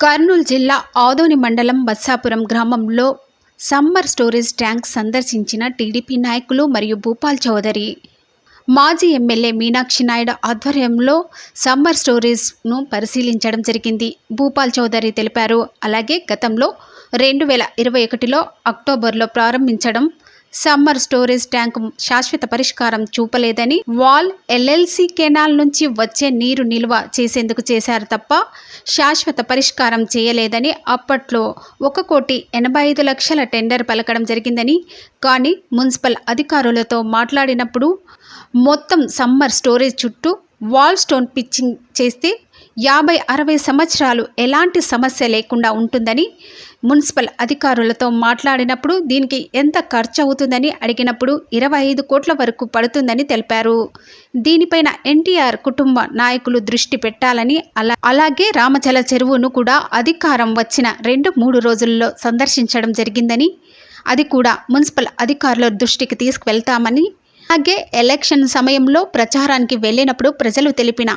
కర్నూలు జిల్లా ఆదోని మండలం బస్సాపురం గ్రామంలో సమ్మర్ స్టోరేజ్ ట్యాంక్ సందర్శించిన టీడీపీ నాయకులు మరియు భూపాల్ చౌదరి. మాజీ ఎమ్మెల్యే మీనాక్షి నాయుడు ఆధ్వర్యంలో సమ్మర్ స్టోరేజ్ను పరిశీలించడం జరిగింది. భూపాల్ చౌదరి తెలిపారు. అలాగే గతంలో రెండు వేల ఇరవై ఒకటిలో అక్టోబర్లో ప్రారంభించడం సమ్మర్ స్టోరేజ్ ట్యాంక్ శాశ్వత పరిష్కారం చూపలేదని వాల్ ఎల్ఎల్సి కెనాల్ నుంచి వచ్చే నీరు నిల్వ చేసేందుకు చేశారు తప్ప శాశ్వత పరిష్కారం చేయలేదని అప్పట్లో ఒక కోటి ఎనభై ఐదు లక్షల టెండర్ పలకడం జరిగిందని. కానీ మున్సిపల్ అధికారులతో మాట్లాడినప్పుడు మొత్తం సమ్మర్ స్టోరేజ్ చుట్టూ వాల్ స్టోన్ పిచ్చింగ్ చేస్తే యాభై అరవై సంవత్సరాలు ఎలాంటి సమస్య లేకుండా ఉంటుందని మున్సిపల్ అధికారులతో మాట్లాడినప్పుడు దీనికి ఎంత ఖర్చు అవుతుందని అడిగినప్పుడు ఇరవై ఐదు కోట్ల వరకు పడుతుందని తెలిపారు. దీనిపైన ఎన్టీఆర్ కుటుంబ నాయకులు దృష్టి పెట్టాలని అలా అలాగే రామచల చెరువును కూడా అధికారం వచ్చిన రెండు మూడు రోజుల్లో సందర్శించడం జరిగిందని అది కూడా మున్సిపల్ అధికారుల దృష్టికి తీసుకువెళ్తామని అలాగే ఎలక్షన్ సమయంలో ప్రచారానికి వెళ్ళినప్పుడు ప్రజలు తెలిపిన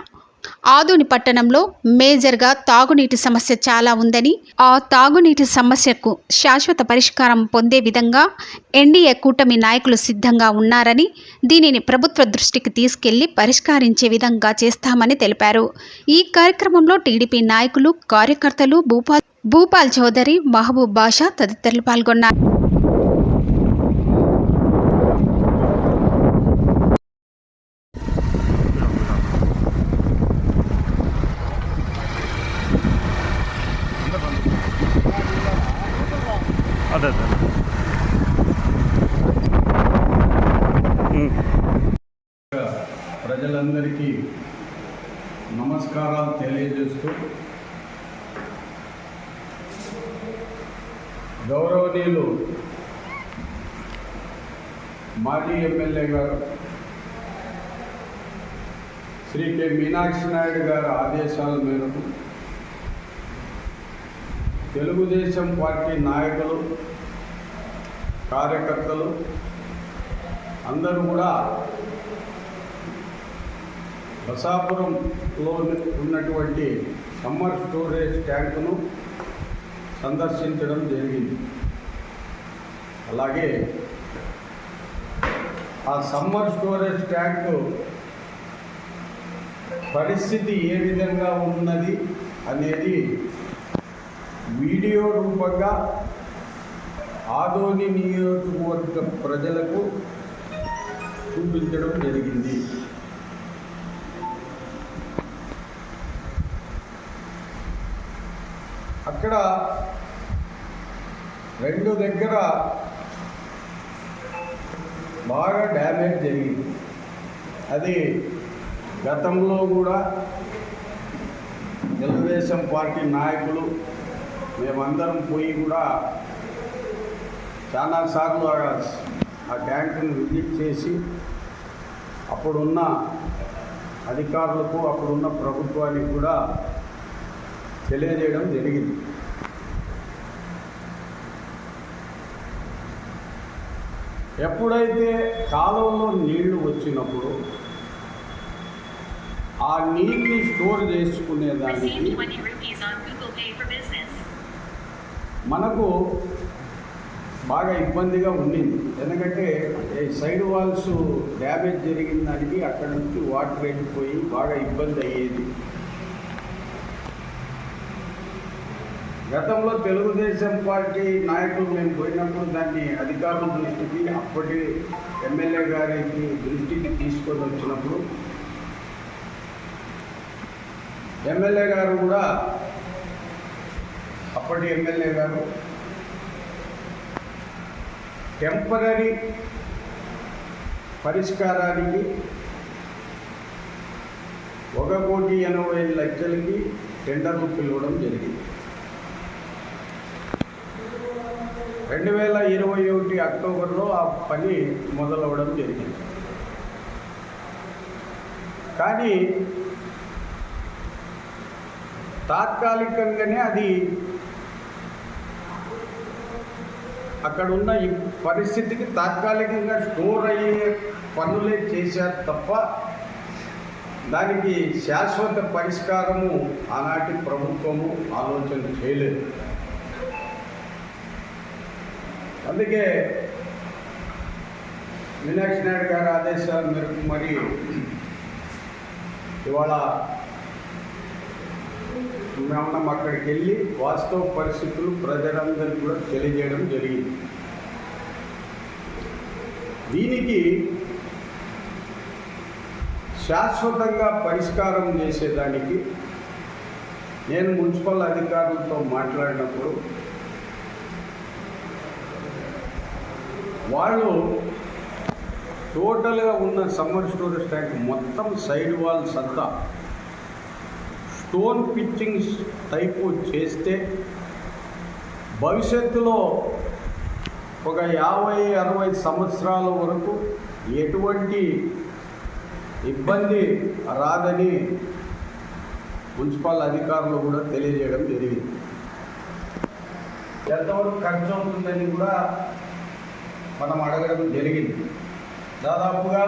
ఆదోని పట్టణంలో మేజర్గా తాగునీటి సమస్య చాలా ఉందని ఆ తాగునీటి సమస్యకు శాశ్వత పరిష్కారం పొందే విధంగా ఎన్డీఏ కూటమి నాయకులు సిద్ధంగా ఉన్నారని దీనిని ప్రభుత్వ దృష్టికి తీసుకెళ్ళి పరిష్కరించే విధంగా చేస్తామని తెలిపారు. ఈ కార్యక్రమంలో టీడీపీ నాయకులు కార్యకర్తలు భూపాల్ భూపాల్ చౌదరి మహబూబ్ బాషా తదితరులు పాల్గొన్నారు. అదే అదే. ప్రజలందరికీ నమస్కారాలు తెలియజేస్తూ గౌరవనీయులు మాజీ ఎమ్మెల్యే గారు శ్రీ కె మీనాక్షి నాయుడు గారి ఆదేశాల మేరకు తెలుగుదేశం పార్టీ నాయకులు కార్యకర్తలు అందరూ కూడా బసాపురంలో ఉన్నటువంటి సమ్మర్ స్టోరేజ్ ట్యాంకును సందర్శించడం జరిగింది. అలాగే ఆ సమ్మర్ స్టోరేజ్ ట్యాంకు పరిస్థితి ఏ విధంగా ఉన్నది అనేది వీడియో రూపంగా ఆదోని నియోజకవర్గ ప్రజలకు చూపించడం జరిగింది. అక్కడ రెండు దగ్గర బాగా డ్యామేజ్ జరిగింది. అది గతంలో కూడా తెలుగుదేశం పార్టీ నాయకులు మేమందరం పోయి కూడా చాలాసార్లు ఆ- ఆ ట్యాంకును విజిట్ చేసి అప్పుడున్న అధికారులకు అప్పుడున్న ప్రభుత్వానికి కూడా తెలియజేయడం జరిగింది. ఎప్పుడైతే కాలంలో నీళ్ళు వచ్చినప్పుడు ఆ నీటిని స్టోర్ చేసుకునేదానికి మనకు బాగా ఇబ్బందిగా ఉండింది. ఎందుకంటే ఈ సైడ్ వాల్స్ డ్యామేజ్ జరిగిన దానికి అక్కడ నుంచి వాటర్ వెళ్ళిపోయి బాగా ఇబ్బంది అయ్యేది. గతంలో తెలుగుదేశం పార్టీ నాయకులు మేము పోయినప్పుడు దాన్ని అధికారుల దృష్టికి అప్పటి ఎమ్మెల్యే గారికి దృష్టికి తీసుకొని వచ్చినప్పుడు ఎమ్మెల్యే గారు కూడా అప్పటి ఎమ్మెల్యే గారు టెంపరీ పరిష్కారానికి ఒక కోటి ఎనభై ఐదు లక్షలకి టెండర్లు పిలవడం జరిగింది. రెండు వేల ఇరవై ఒకటి అక్టోబర్లో ఆ పని మొదలవడం జరిగింది. కానీ తాత్కాలికంగానే అది అక్కడ ఉన్న ఈ పరిస్థితికి తాత్కాలికంగా స్టోర్ అయ్యే పనులే చేశారు తప్ప దానికి శాశ్వత పరిష్కారము ఆనాటి ప్రభుత్వము ఆలోచన చేయలేదు. అందుకే మీనాక్షి నాయుడు గారి ఆదేశాల మేరకు మరి ఇవాళ మనం అక్కడికి వెళ్ళి వాస్తవ పరిస్థితులు ప్రజలందరికీ కూడా తెలియజేయడం జరిగింది. దీనికి శాశ్వతంగా పరిష్కారం చేసేదానికి నేను మున్సిపల్ అధికారులతో మాట్లాడినప్పుడు వాళ్ళు టోటల్గా ఉన్న సమ్మర్ స్టోరేజ్ ట్యాంక్ మొత్తం సైడ్ వాల్స్ అంతా స్టోన్ పిచ్చింగ్స్ టైపు చేస్తే భవిష్యత్తులో ఒక యాభై అరవై సంవత్సరాల వరకు ఎటువంటి ఇబ్బంది రాదని మున్సిపల్ అధికారులు కూడా తెలియజేయడం జరిగింది. ఎంతవరకు ఖర్చు అవుతుందని కూడా మనం అడగడం జరిగింది. దాదాపుగా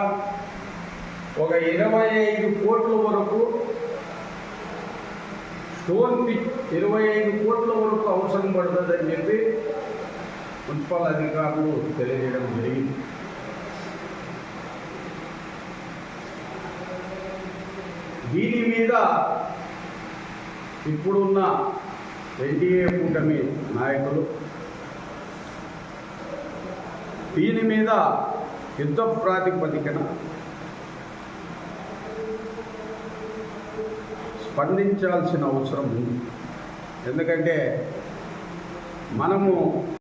ఒక ఇరవై ఐదు కోట్ల వరకు స్టోన్ పిచ్ ఇరవై ఐదు కోట్ల వరకు అవసరం పడుతుందని చెప్పి మున్సిపల్ అధికారులు తెలియజేయడం జరిగింది. దీని మీద ఇప్పుడున్న ఎన్డీఏ కూటమి నాయకులు దీని మీద యుద్ధ ప్రాతిపదికన స్పందించాల్సిన అవసరం ఉంది. ఎందుకంటే మనము